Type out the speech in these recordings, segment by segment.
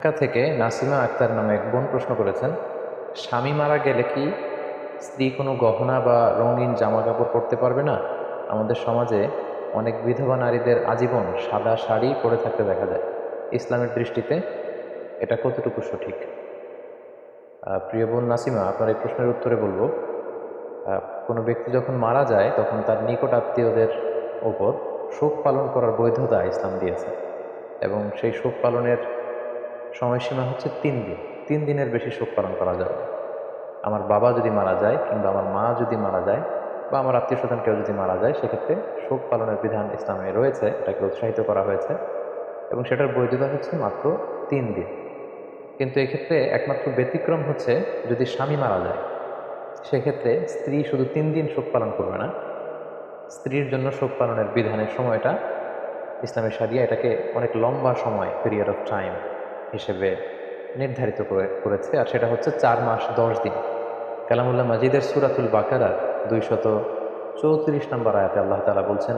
ঢাকা থেকে নাসিমা আক্তার নামে এক বোন প্রশ্ন করেছেন, স্বামী মারা গেলে কি স্ত্রী কোনো গহনা বা রঙিন জামা কাপড় পরতে পারবে না? আমাদের সমাজে অনেক বিধবা নারীদের আজীবন সাদা শাড়ি পরে থাকতে দেখা যায়। ইসলামের দৃষ্টিতে এটা কতটুকু সঠিক? প্রিয় বোন নাসিমা, আপনার এই প্রশ্নের উত্তরে বলব কোনো ব্যক্তি যখন মারা যায়, তখন তার নিকট আত্মীয়দের ওপর শোক পালন করার বৈধতা ইসলাম দিয়েছে। এবং সেই শোক পালনের সময়সীমা হচ্ছে তিন দিন। তিন দিনের বেশি শোক পালন করা যাবে আমার বাবা যদি মারা যায় কিংবা আমার মা যদি মারা যায় বা আমার আত্মীয় স্বজন কেউ যদি মারা যায়, সেক্ষেত্রে শোক পালনের বিধান ইসলামে রয়েছে, এটাকে উৎসাহিত করা হয়েছে এবং সেটার বৈধতা হচ্ছে মাত্র তিন দিন। কিন্তু এক্ষেত্রে একমাত্র ব্যতিক্রম হচ্ছে যদি স্বামী মারা যায়, সেক্ষেত্রে স্ত্রী শুধু তিন দিন শোক পালন করবে না। স্ত্রীর জন্য শোক পালনের বিধানের সময়টা ইসলামের সারিয়া এটাকে অনেক লম্বা সময় পিরিয়ড অফ টাইম হিসেবে নির্ধারিত করে, করেছে, আর সেটা হচ্ছে চার মাস, দশ দিন। কালামুল্লাহ মাজিদের সুরাতুল বাকারার দুইশত চৌত্রিশ নম্বর আয়াতে আল্লাহ তালা বলছেন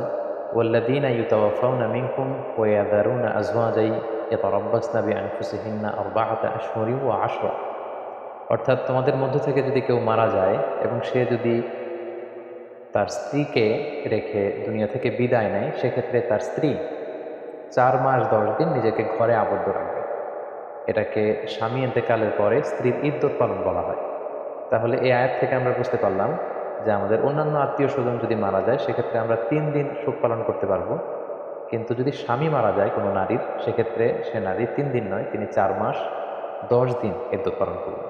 ইউতাওয়াফাউনা মিনকুম ওয়াদারুনা আজওয়াজাই ইয়াতারাব্বাসনা বিআনফুসিহিন্না আরবাআতা আশহুরি ওয়া আশরা। অর্থাৎ তোমাদের মধ্য থেকে যদি কেউ মারা যায় এবং সে যদি তার স্ত্রীকে রেখে দুনিয়া থেকে বিদায় নেয়, সেক্ষেত্রে তার স্ত্রী চার মাস, দশ দিন নিজেকে ঘরে আবদ্ধ রাখবে। এটাকে স্বামী এতেকালের পরে স্ত্রীর ইদ্যত পালন বলা হয়। তাহলে এই আয়াত থেকে আমরা বুঝতে পারলাম যে আমাদের অন্যান্য আত্মীয় স্বজন যদি মারা যায়, সেক্ষেত্রে আমরা তিন দিন শোক পালন করতে পারব। কিন্তু যদি স্বামী মারা যায় কোনো নারীর, সেক্ষেত্রে সে নারী তিন দিন নয়, তিনি চার মাস, দশ দিন ইদ্যত পালন করবেন।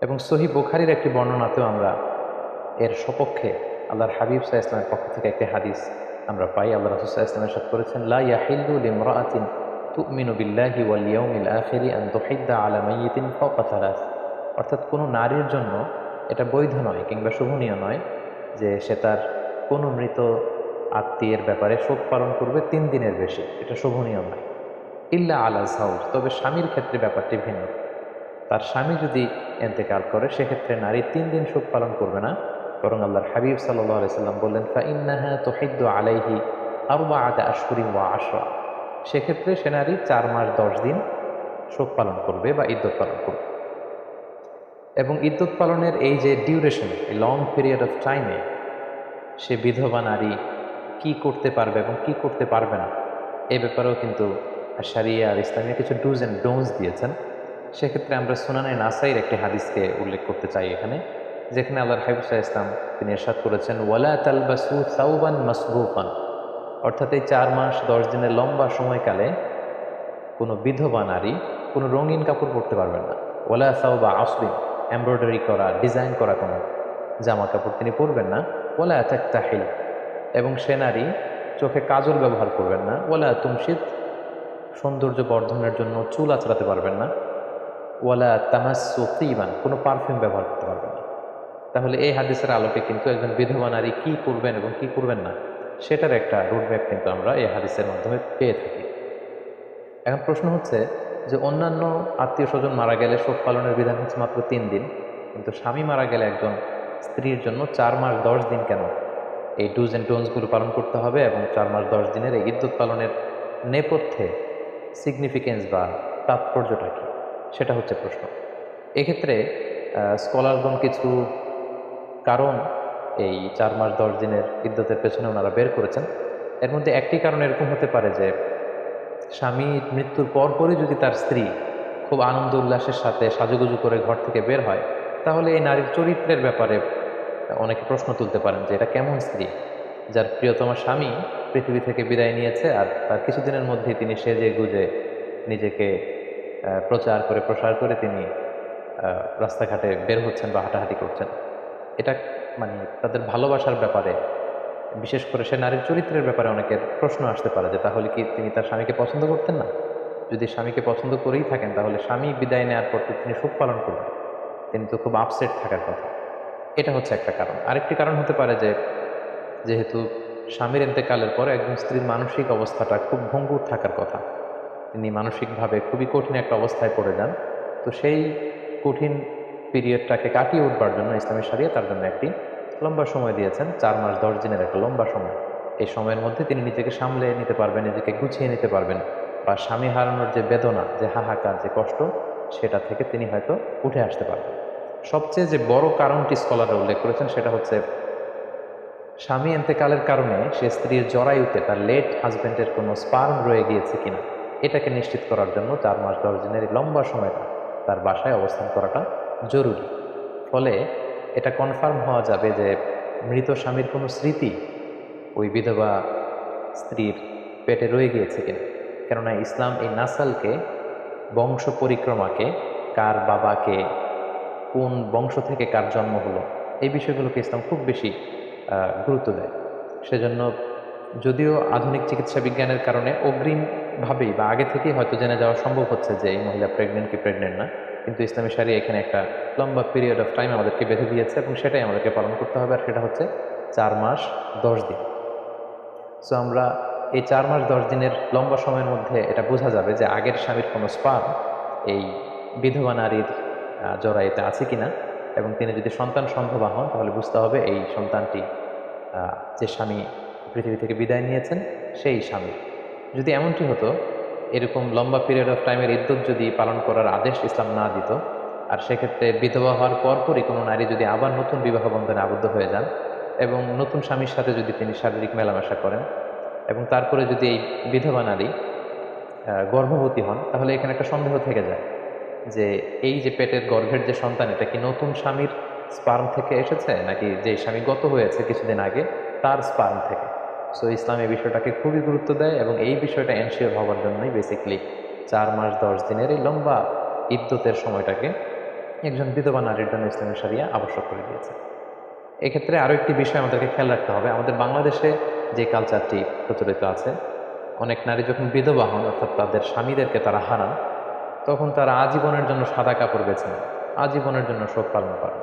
এবং সহি বুখারির একটি বর্ণনাতেও আমরা এর সপক্ষে আল্লাহর হাবিব সাহা ইসলামের পক্ষ থেকে একটি হাদিস আমরা পাই। আল্লাহ রসুল সাহা ইসলামের সাথে করেছেন, লা ইয়াহিল্লু লিমরাআতিন তুমিনু বিল্লাহি ওয়াল ইয়াউমিল আখিরি আন তুহিদ্দা আলা মাইয়িতিন অর্থাৎ কোনো নারীর জন্য এটা বৈধ নয় কিংবা শোভনীয় নয় যে সে তার কোনো মৃত আত্মীয়ের ব্যাপারে শোক পালন করবে তিন দিনের বেশি। এটা শোভনীয় নয়। ইল্লা আলা সাউজ তবে স্বামীর ক্ষেত্রে ব্যাপারটি ভিন্ন। তার স্বামী যদি এন্তেকাল করে, সেক্ষেত্রে নারী তিন দিন শোক পালন করবে না। বরং আল্লাহর হাবিব সাল্লাহ সাল্লাম বললেন, ফা ফাইন্নাহা তোহিদ্দ আলাইহি আরবা আদা আশকুরি ওয়া আশরা। সেক্ষেত্রে সে নারী চার মাস দশ দিন শোক পালন করবে বা ইদ্যত পালন করবে। এবং ইদ্যত পালনের এই যে ডিউরেশন এই লং পিরিয়ড অফ টাইমে সে বিধবা নারী কি করতে পারবে এবং কি করতে পারবে না, এ ব্যাপারেও কিন্তু সারিয়া আর ইসলামিয়া কিছু ডুজ অ্যান্ড ডোন্স দিয়েছেন। সেক্ষেত্রে আমরা সুনানে নাসাইর একটি হাদিসকে উল্লেখ করতে চাই এখানে, যেখানে আল্লাহর হাবিবসা ইসলাম তিনি এরশাদ করেছেন, ওয়ালা তালবাসু সাউবান মাসবুফান অর্থাৎ এই চার মাস, দশ দিনের লম্বা সময়কালে কোনো বিধবা নারী কোনো রঙিন কাপড় পরতে পারবেন না। ওলা সাউবা আসবিন, এমব্রয়ডারি করা, ডিজাইন করা কোনো জামা কাপড় তিনি পরবেন না। ওলা অ্যাথাক তাহিল এবং সে নারী চোখে কাজল ব্যবহার করবেন না। ওলা তুমশিদ, সৌন্দর্য বর্ধনের জন্য চুল আচড়াতে পারবেন না। ওয়ালা তামাসু তিবান, কোনো পারফিউম ব্যবহার করতে পারবেন না। তাহলে এই হাদিসের আলোকে কিন্তু একজন বিধবা নারী কী করবেন এবং কী করবেন না? সেটার একটা রুটম্যাপ কিন্তু আমরা এই হাদিসের মাধ্যমে পেয়ে থাকি। এখন প্রশ্ন হচ্ছে যে অন্যান্য আত্মীয় স্বজন মারা গেলে শোক পালনের বিধান হচ্ছে মাত্র তিন দিন, কিন্তু স্বামী মারা গেলে একজন স্ত্রীর জন্য চার মাস দশ দিন কেন? এই ডুজ অ্যান্ড টোনসগুলো পালন করতে হবে এবং চার মাস দশ দিনের এই ইদ্যুৎ পালনের নেপথ্যে সিগনিফিকেন্স বা তাৎপর্যটা কী? সেটা হচ্ছে প্রশ্ন। এক্ষেত্রে স্কলারগণ কিছু কারণ এই চার মাস, দশ দিনের ইদ্যতের পেছনে ওনারা বের করেছেন। এর মধ্যে একটি কারণ এরকম হতে পারে যে স্বামীর মৃত্যুর পরপরই যদি তার স্ত্রী খুব আনন্দ উল্লাসের সাথে সাজুগুজু করে ঘর থেকে বের হয়, তাহলে এই নারীর চরিত্রের ব্যাপারে অনেকে প্রশ্ন তুলতে পারেন যে, এটা কেমন স্ত্রী? যার প্রিয়তম স্বামী পৃথিবী থেকে বিদায় নিয়েছে আর তার কিছুদিনের মধ্যেই তিনি সেজে গুজে নিজেকে প্রচার করে, প্রসার করে তিনি রাস্তাঘাটে বের হচ্ছেন বা হাঁটাহাঁটি করছেন। এটা মানে তাদের ভালোবাসার ব্যাপারে, বিশেষ করে সে নারীর চরিত্রের ব্যাপারে অনেকের প্রশ্ন আসতে পারে যে, তাহলে কি তিনি তার স্বামীকে পছন্দ করতেন না? যদি স্বামীকে পছন্দ করেই থাকেন, তাহলে স্বামী বিদায় নেওয়ার পর তিনি সুখ পালন করবেন। তিনি তো খুব আপসেট থাকার কথা। এটা হচ্ছে একটা কারণ। আরেকটি কারণ হতে পারে যে, যেহেতু স্বামীর এতেকালের পর একজন স্ত্রীর মানসিক অবস্থাটা খুব ভঙ্গুর থাকার কথা। তিনি মানসিকভাবে খুবই কঠিন একটা অবস্থায় পড়ে যান। তো সেই কঠিন পিরিয়ডটাকে কাটিয়ে উঠবার জন্য ইসলামী সারিয়া তার জন্য একটি লম্বা সময় দিয়েছেন, চার মাস দশ দিনের একটা লম্বা সময়। এই সময়ের মধ্যে তিনি নিজেকে সামলে নিতে পারবেন, নিজেকে গুছিয়ে নিতে পারবেন বা স্বামী হারানোর যে বেদনা, যে হাহাকার, যে কষ্ট, সেটা থেকে তিনি হয়তো উঠে আসতে পারবেন। সবচেয়ে যে বড় কারণটি স্কলাররা উল্লেখ করেছেন সেটা হচ্ছে, স্বামী এন্তেকালের কারণে সে স্ত্রীর জরায়ুতে তার লেট হাজব্যান্ডের কোনো স্পার্ম রয়ে গিয়েছে কিনা, এটাকে নিশ্চিত করার জন্য চার মাস দশ দিনের লম্বা সময়টা তার বাসায় অবস্থান করাটা জরুরি। ফলে এটা কনফার্ম হওয়া যাবে যে মৃত স্বামীর কোনো স্মৃতি ওই বিধবা স্ত্রীর পেটে রয়ে গিয়েছে কিনা। কেননা ইসলাম এই নাসালকে, বংশ পরিক্রমাকে, কার বাবাকে, কোন বংশ থেকে কার জন্ম হলো, এই বিষয়গুলোকে ইসলাম খুব বেশি গুরুত্ব দেয়। সেজন্য যদিও আধুনিক চিকিৎসা বিজ্ঞানের কারণে অগ্রিমভাবেই বা আগে থেকেই হয়তো জেনে যাওয়া সম্ভব হচ্ছে যে এই মহিলা প্রেগনেন্ট কি প্রেগনেন্ট না কিন্তু ইসলামী সারি এখানে একটা লম্বা পিরিয়ড অফ টাইম আমাদেরকে বেঁধে দিয়েছে এবং সেটাই আমাদেরকে পালন করতে হবে আর সেটা হচ্ছে চার মাস দশ দিন। সো আমরা এই চার মাস দশ দিনের লম্বা সময়ের মধ্যে এটা বোঝা যাবে যে আগের স্বামীর কোনো স্পার এই বিধবা নারীর আহ, জরায়ুতে আছে কিনা এবং তিনি যদি সন্তান সম্ভবা হন তাহলে বুঝতে হবে এই সন্তানটি যে স্বামী পৃথিবী থেকে বিদায় নিয়েছেন সেই স্বামী। যদি এমনটি হতো এরকম লম্বা পিরিয়ড অফ টাইমের ইদ্যুৎ যদি পালন করার আদেশ ইসলাম না দিত, আর সেক্ষেত্রে বিধবা হওয়ার পরপরই কোনো নারী যদি আবার নতুন বিবাহ বন্ধনে আবদ্ধ হয়ে যান এবং নতুন স্বামীর সাথে যদি তিনি শারীরিক মেলামেশা করেন এবং তারপরে যদি এই বিধবা নারী গর্ভবতী হন, তাহলে এখানে একটা সন্দেহ থেকে যায় যে এই যে পেটের গর্ভের যে সন্তান, এটা কি নতুন স্বামীর স্পার্ম থেকে এসেছে? নাকি যে স্বামী গত হয়েছে কিছুদিন আগে, তার স্পার্ম থেকে? সো ইসলাম এই বিষয়টাকে খুবই গুরুত্ব দেয় এবং এই বিষয়টা এনশিওর হওয়ার জন্যই বেসিকলি চার মাস, দশ দিনের এই লম্বা ইদ্যতের সময়টাকে একজন বিধবা নারীর জন্য ইসলামী সারিয়া আবশ্যক করে দিয়েছে। এক্ষেত্রে আরও একটি বিষয় আমাদেরকে খেয়াল রাখতে হবে। আমাদের বাংলাদেশে যে কালচারটি প্রচলিত আছে, অনেক নারী যখন বিধবা হন, অর্থাৎ তাদের স্বামীদেরকে তারা হারান, তখন তারা আজীবনের জন্য সাদা কাপড় বেছে নেন, আজীবনের জন্য শোক পালন করেন।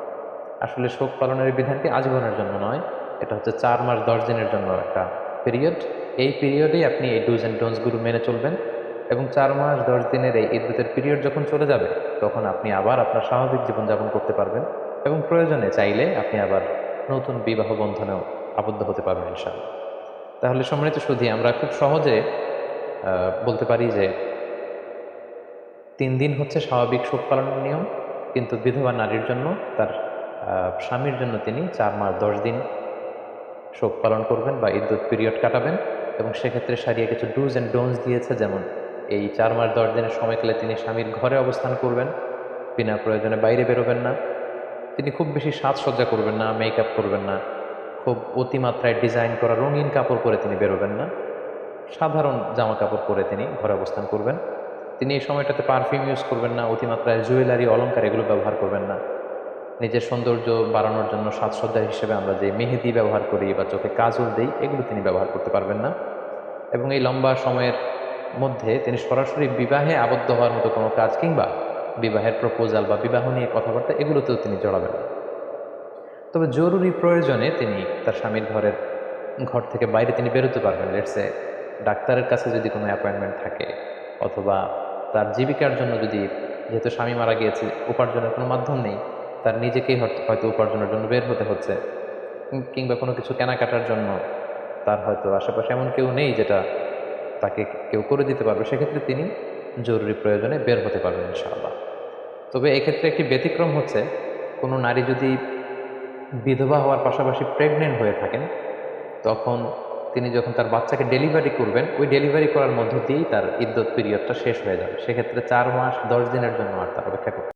আসলে শোক পালনের বিধানটি আজীবনের জন্য নয়, এটা হচ্ছে চার মাস, দশ দিনের জন্য একটা পিরিয়ড এই পিরিয়ডেই আপনি এই ডুজ অ্যান্ড ডোন্সগুলো মেনে চলবেন এবং চার মাস, দশ দিনের এই ইদ্যুতের পিরিয়ড যখন চলে যাবে, তখন আপনি আবার আপনার স্বাভাবিক জীবনযাপন করতে পারবেন এবং প্রয়োজনে চাইলে আপনি আবার নতুন বিবাহ বন্ধনেও আবদ্ধ হতে পারবেন ইনশাআল্লাহ। তাহলে সম্মানিত সুধী, আমরা খুব সহজে বলতে পারি যে তিন দিন হচ্ছে স্বাভাবিক শোক পালনের নিয়ম, কিন্তু বিধবা নারীর জন্য তার স্বামীর জন্য তিনি চার মাস, দশ দিন শোক পালন করবেন বা ইদ্যুৎ পিরিয়ড কাটাবেন এবং সেক্ষেত্রে সারিয়ে কিছু ডুজ অ্যান্ড ডোনস দিয়েছে, যেমন এই চার মাস দশ দিনের সময়কালে তিনি স্বামীর ঘরে অবস্থান করবেন, বিনা প্রয়োজনে বাইরে বেরোবেন না। তিনি খুব বেশি সাজসজ্জা করবেন না মেকআপ করবেন না, খুব অতিমাত্রায় ডিজাইন করা রঙিন কাপড় পরে তিনি বেরোবেন না, সাধারণ জামা কাপড় পরে তিনি ঘরে অবস্থান করবেন। তিনি এই সময়টাতে পারফিউম ইউজ করবেন না, অতিমাত্রায় জুয়েলারি অলংকার এগুলো ব্যবহার করবেন না। নিজের সৌন্দর্য বাড়ানোর জন্য সাজসজ্জা হিসেবে আমরা যে মেহেদি ব্যবহার করি বা চোখে কাজল দিই, এগুলো তিনি ব্যবহার করতে পারবেন না। এবং এই লম্বা সময়ের মধ্যে তিনি সরাসরি বিবাহে আবদ্ধ হওয়ার মতো কোনো কাজ কিংবা বিবাহের প্রপোজাল বা বিবাহ নিয়ে কথাবার্তা এগুলোতেও তিনি জড়াবেন না। তবে জরুরি প্রয়োজনে তিনি তার স্বামীর ঘরের ঘর থেকে বাইরে তিনি বেরোতে পারবেন। লেটসে ডাক্তারের কাছে যদি কোনো অ্যাপয়েন্টমেন্ট থাকে অথবা তার জীবিকার জন্য যদি যেহেতু স্বামী মারা গিয়েছে, উপার্জনের কোনো মাধ্যম নেই তার নিজেকেই হয়তো উপার্জনের জন্য বের হতে হচ্ছে। কিংবা কোনো কিছু কেনাকাটার জন্য তার হয়তো আশেপাশে এমন কেউ নেই যেটা তাকে কেউ করে দিতে পারবে। সেক্ষেত্রে তিনি জরুরি প্রয়োজনে বের হতে পারবেন ইনশাআল্লাহ। তবে এক্ষেত্রে একটি ব্যতিক্রম হচ্ছে, কোনো নারী যদি বিধবা হওয়ার পাশাপাশি প্রেগনেন্ট হয়ে থাকেন, তখন তিনি যখন তার বাচ্চাকে ডেলিভারি করবেন, ওই ডেলিভারি করার মধ্য দিয়েই তার ইদ্যত পিরিয়ডটা শেষ হয়ে যাবে। সেক্ষেত্রে চার মাস, দশ দিনের জন্য আর তার অপেক্ষা করতে